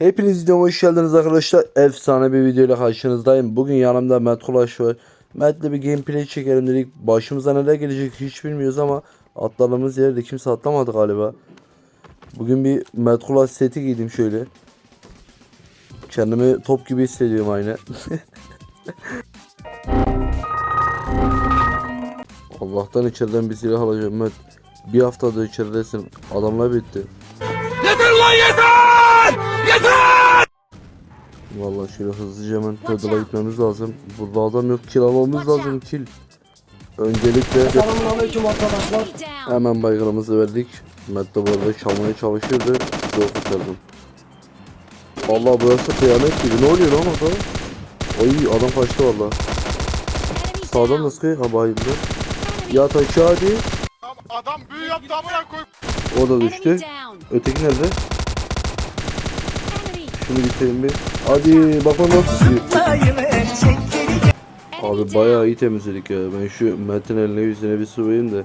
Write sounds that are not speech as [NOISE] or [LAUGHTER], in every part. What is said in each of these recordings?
Hepiniz videoma hoş geldiniz arkadaşlar. Efsane bir videoyla karşınızdayım. Bugün yanımda Mert Kulaş var. Mert'le bir gameplay çekelim dedik. Başımıza neler gelecek hiç bilmiyoruz ama atladığımız yerde kimse atlamadı galiba. Bugün bir Mert Kulaş seti giydim şöyle. Kendimi top gibi hissediyorum aynı. [LAUGHS] Allah'tan içeriden bir silah alacağım Mert. Bir haftadır içeridesin. Adamlar bitti. Vallahi şöyle hızlıca hemen Tadıl'a gitmemiz lazım. Burada adam yok. Kill almamız lazım. Kill. Öncelikle Selamünaleyküm arkadaşlar. hemen baygınımızı verdik. Mert de bu arada çalmaya çalışıyordu. Zor kurtardım. Allah burası kıyamet gibi. Ne oluyor lan orada? Ay adam kaçtı valla. Sağdan da sıkıyor. Ha bayıldı. Yat aşağı hadi. Adam büyü yaptı amına koy. O da düştü. Öteki nerede? Şunu bitireyim bir. Hadi bak o nasıl. Abi bayağı iyi temizledik ya. Ben şu Mert'in eline yüzüne bir sıvayım da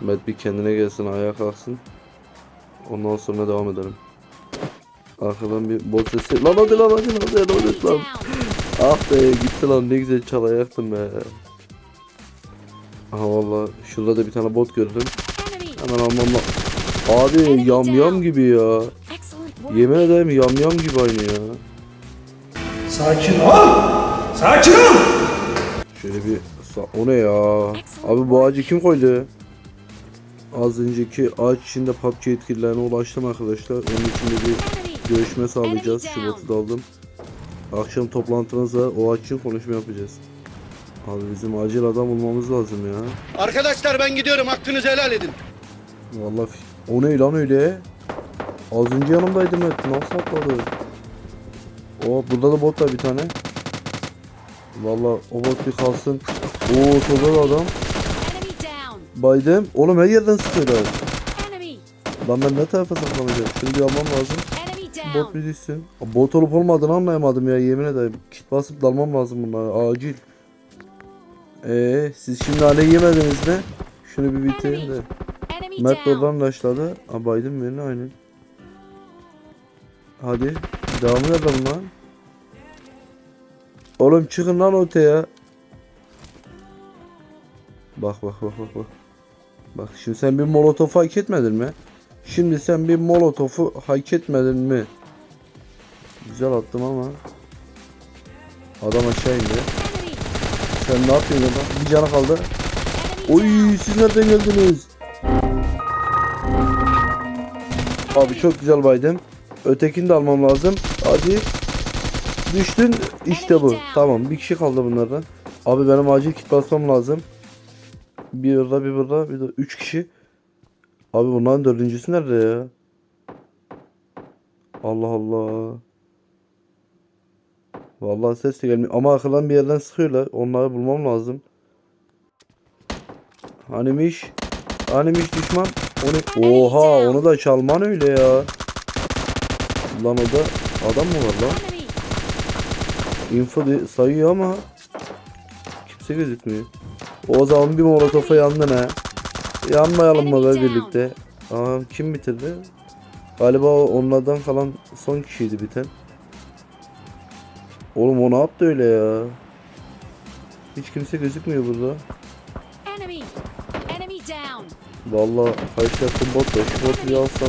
Mert bir kendine gelsin ayağa kalksın. Ondan sonra devam edelim. Arkadan bir bot sesi. Lan hadi lan hadi lan hadi lan hadi lan. Ah be gitti lan ne güzel çalayaktım be. Aha valla şurada da bir tane bot gördüm. Hemen almam la- Abi yam yam gibi ya. Yemin ederim yam yam gibi aynı ya. Sakin ol. Sakin ol. Şöyle bir o ne ya? Abi bu ağacı kim koydu? Az önceki ağaç içinde PUBG yetkililerine ulaştım arkadaşlar. Onun içinde bir görüşme sağlayacağız. Şu botu da aldım. Akşam toplantımız var. O ağaç için konuşma yapacağız. Abi bizim acil adam bulmamız lazım ya. Arkadaşlar ben gidiyorum hakkınızı helal edin. Vallahi o ne lan öyle? Az önce yanımdaydı Mert. Nasıl atladı? O burada da bot var bir tane. Vallahi o bot bir kalsın. Oo da adam. Baydım. Oğlum her yerden sıkıyorlar. Lan ben ne tarafa saklanacağım? Şunu bir almam lazım. Bot bir düşsün. Bot olup olmadığını anlayamadım ya yemin ederim. Kit basıp dalmam lazım bunlara acil. Eee siz şimdi hani yemediniz mi? Şunu bir bitireyim de. Mert de oradan başladı. Aa baydım beni aynen. Hadi. Devamı nerede bunlar? Oğlum çıkın lan ortaya. Bak bak bak bak bak. Bak şimdi sen bir molotofu hak etmedin mi? Şimdi sen bir molotofu hak etmedin mi? Güzel attım ama. Adam aşağı indi. Sen ne yapıyorsun orada? Bir canı kaldı. Oy siz nereden geldiniz? Abi çok güzel baydım. Ötekini de almam lazım. Hadi. Düştün. İşte bu. Tamam. Bir kişi kaldı bunlardan. Abi benim acil kit basmam lazım. Bir burada bir burada bir de üç kişi. Abi bunların dördüncüsü nerede ya? Allah Allah. Vallahi ses de gelmiyor. Ama arkadan bir yerden sıkıyorlar. Onları bulmam lazım. Hanimiş. Hanimiş düşman. Onu... Oha onu da çalman öyle ya. Lan o da adam mı var lan? Info sayıyor ama kimse gözükmüyor. O zaman bir molotofa yandın ha. Yanmayalım mı be birlikte? Aa kim bitirdi? Galiba onlardan kalan son kişiydi biten. Oğlum o ne yaptı öyle ya? Hiç kimse gözükmüyor burada. Vallahi karşı yaptım bot da şu botu alsam.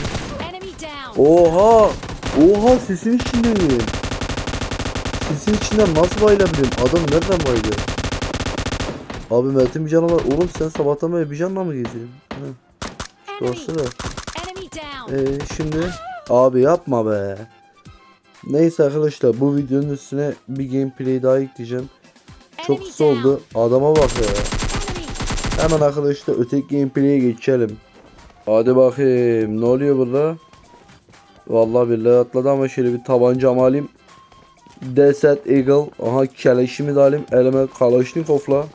Oha! Oha sesin içindeyim. Sesin içinden nasıl bayılabilirim? Adam nereden bayılıyor? Abi Mert'in bir canı var. Oğlum sen sabahtan beri bir canla mı geziyorsun? Hı. Dostlar. Ee, şimdi abi yapma be. Neyse arkadaşlar bu videonun üstüne bir gameplay daha ekleyeceğim. Çok kısa oldu. Adama bak ya. Hemen arkadaşlar öteki gameplay'e geçelim. Hadi bakayım ne oluyor burada? Vallahi billahi atladı ama şöyle bir tabancamı alayım. Desert Eagle. Aha keleşimi de alayım. Elime Kalashnikov'la.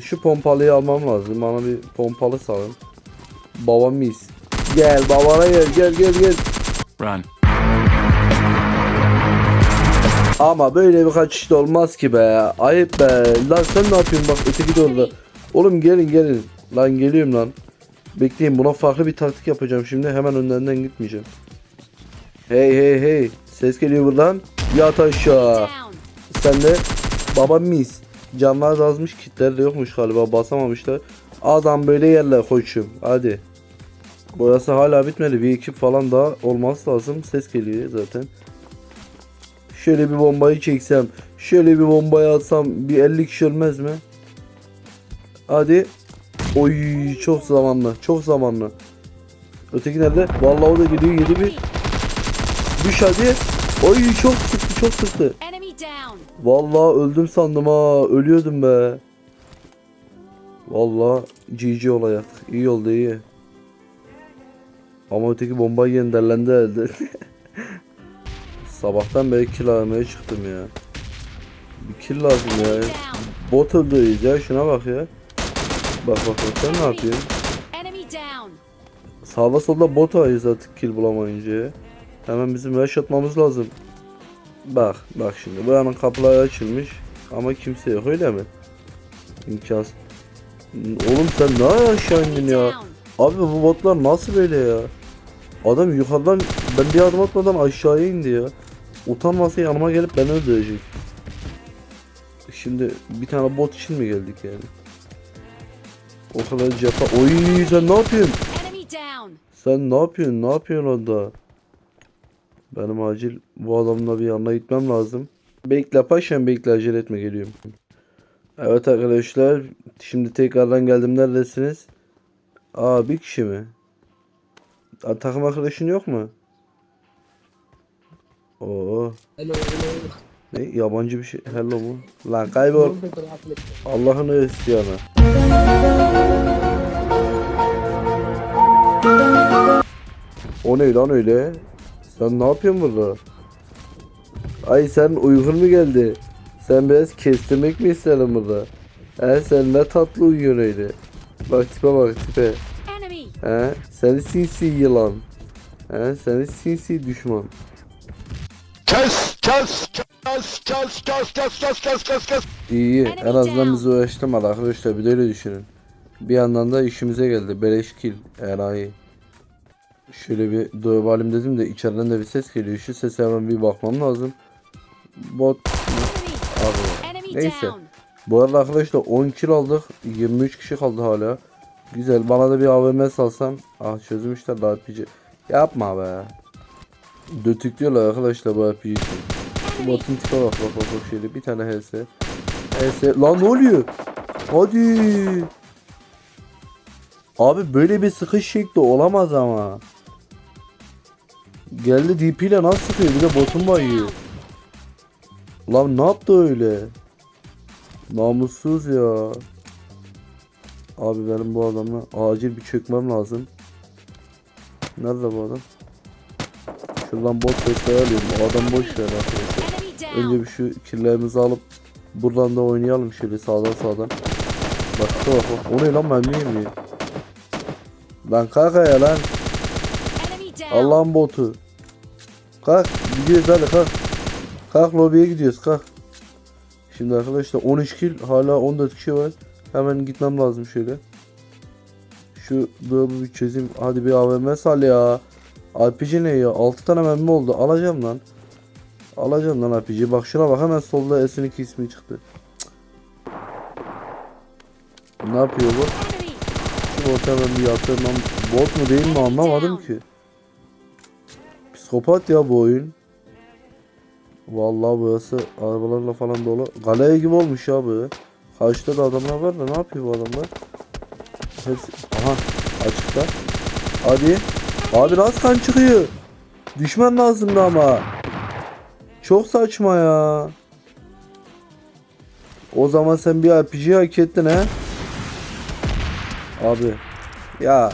Şu pompalıyı almam lazım. Bana bir pompalı salın. Babam mis. Gel babana gel gel gel gel. Run. Ama böyle bir kaçış da olmaz ki be. Ayıp be. Lan sen ne yapıyorsun bak öteki de orada. Oğlum gelin gelin. Lan geliyorum lan. Bekleyin buna farklı bir taktik yapacağım şimdi. Hemen önlerinden gitmeyeceğim. Hey hey hey. Ses geliyor buradan. Yat aşağı. Sen de baba mis. Canlar azmış kitler de yokmuş galiba basamamışlar. Adam böyle yerler koçum. Hadi. Burası hala bitmedi. Bir ekip falan daha olması lazım. Ses geliyor zaten. Şöyle bir bombayı çeksem. Şöyle bir bombayı atsam. Bir 50 kişi ölmez mi? Hadi. Oy çok zamanlı. Çok zamanlı. Öteki nerede? Vallahi o da gidiyor. Yedi bir. Düş hadi. Oy çok sıktı çok sıktı. Vallahi öldüm sandım ha. Ölüyordum be. Vallahi GG olay yaptık. İyi oldu iyi. Ama öteki bomba yiyen derlendi elde. [LAUGHS] Sabahtan beri kill aramaya çıktım ya. Bir kill lazım ya. Bot öldürüyoruz ya şuna bak ya. Bak bak bak sen ne yapıyorsun? Sağda solda bot arıyoruz artık kill bulamayınca. Hemen bizim rush atmamız lazım. Bak bak şimdi buranın kapıları açılmış ama kimse yok öyle mi? İmkansız. Oğlum sen ne aşağı indin ya? Abi bu botlar nasıl böyle ya? Adam yukarıdan ben bir adım atmadan aşağıya indi ya. Utanmasa yanıma gelip beni öldürecek. Şimdi bir tane bot için mi geldik yani? O kadar cephe... Oy sen ne yapıyorsun? Enemy down. Sen ne yapıyorsun? Ne yapıyorsun orada? Benim acil bu adamla bir yanına gitmem lazım. Bekle paşam bekle acele etme geliyorum. Evet arkadaşlar şimdi tekrardan geldim neredesiniz? Aa bir kişi mi? Aa, takım arkadaşın yok mu? Oo Hello, hello. ne yabancı bir şey hello mu? Lan kaybol Allah'ını isteyene. O ne lan öyle? Sen ne yapıyorsun burada? Ay sen uygun mu geldi? Sen biraz kestirmek mi istedin burada? He sen ne tatlı uyuyorsun öyle. Bak tipe bak tipe. He seni sinsi yılan. He seni sinsi düşman. Kes kes kes kes kes kes kes kes kes kes. İyi Enemy en azından bizi uğraştırmadı arkadaşlar bir de öyle düşünün. Bir yandan da işimize geldi. Beleş kill. Enayi. Şöyle bir dövelim dedim de içeriden de bir ses geliyor. Şu sese hemen bir bakmam lazım. Bot abi. Neyse. Bu arada arkadaşlar 10 kill aldık. 23 kişi kaldı hala. Güzel. Bana da bir AVM salsan. Ah çözmüşler daha RPG. Yapma be. Dötüklüyorlar arkadaşlar bu RPG için. Şu botun tipe bak bak bak bak şöyle bir tane HS. HS. Lan ne oluyor? Hadi. Abi böyle bir sıkış şekli olamaz ama. Geldi DP ile nasıl sıkıyor bir de botun bayıyor. Lan ne yaptı öyle? Namussuz ya. Abi benim bu adamla acil bir çökmem lazım. Nerede bu adam? Şuradan bot sesleri alıyorum. O adam boş ver arkadaşlar. Önce bir şu kirlerimizi alıp buradan da oynayalım şöyle sağdan sağdan. Bak bak bak. O ne lan mermi yemiyor. Lan kalk ya lan. Allah'ın botu. Kalk gidiyoruz hadi kalk. Kalk lobiye gidiyoruz kalk. Şimdi arkadaşlar 13 kill hala 14 kişi var. Hemen gitmem lazım şöyle. Şu durumu bir çözeyim. Hadi bir AVM sal ya. RPG ne ya? 6 tane mermi oldu. Alacağım lan. Alacağım lan RPG. Bak şuna bak hemen solda S12 ismi çıktı. Cık. Ne yapıyor bu? Şu bot hemen bir yatırmam. Bot mu değil mi anlamadım ki. Psikopat ya bu oyun. Vallahi burası arabalarla falan dolu. Galeye gibi olmuş ya bu. Karşıda da adamlar var da ne yapıyor bu adamlar? Hepsi... Aha açıkta. Hadi. Abi nasıl kan çıkıyor? Düşman lazımdı ama. Çok saçma ya. O zaman sen bir RPG hak ettin he? Abi. Ya.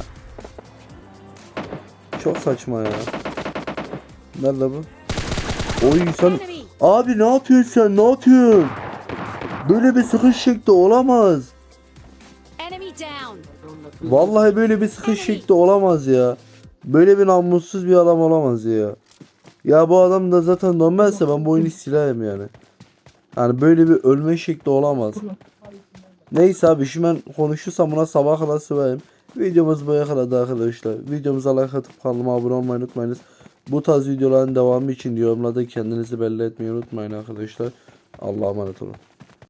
Çok saçma ya. Nerede bu? Oy sen... Abi ne yapıyorsun sen? Ne yapıyorsun? Böyle bir sıkış şekli olamaz. Vallahi böyle bir sıkış şekli olamaz ya. Böyle bir namussuz bir adam olamaz ya. Ya bu adam da zaten normalse ben bu oyunu silerim yani. Yani böyle bir ölme şekli olamaz. Neyse abi şimdi ben konuşursam buna sabah kadar sıvayım. Videomuz buraya kadar arkadaşlar. Videomuza like atıp kanalıma abone olmayı unutmayınız. Bu tarz videoların devamı için yorumlarda kendinizi belli etmeyi unutmayın arkadaşlar. Allah'a emanet olun.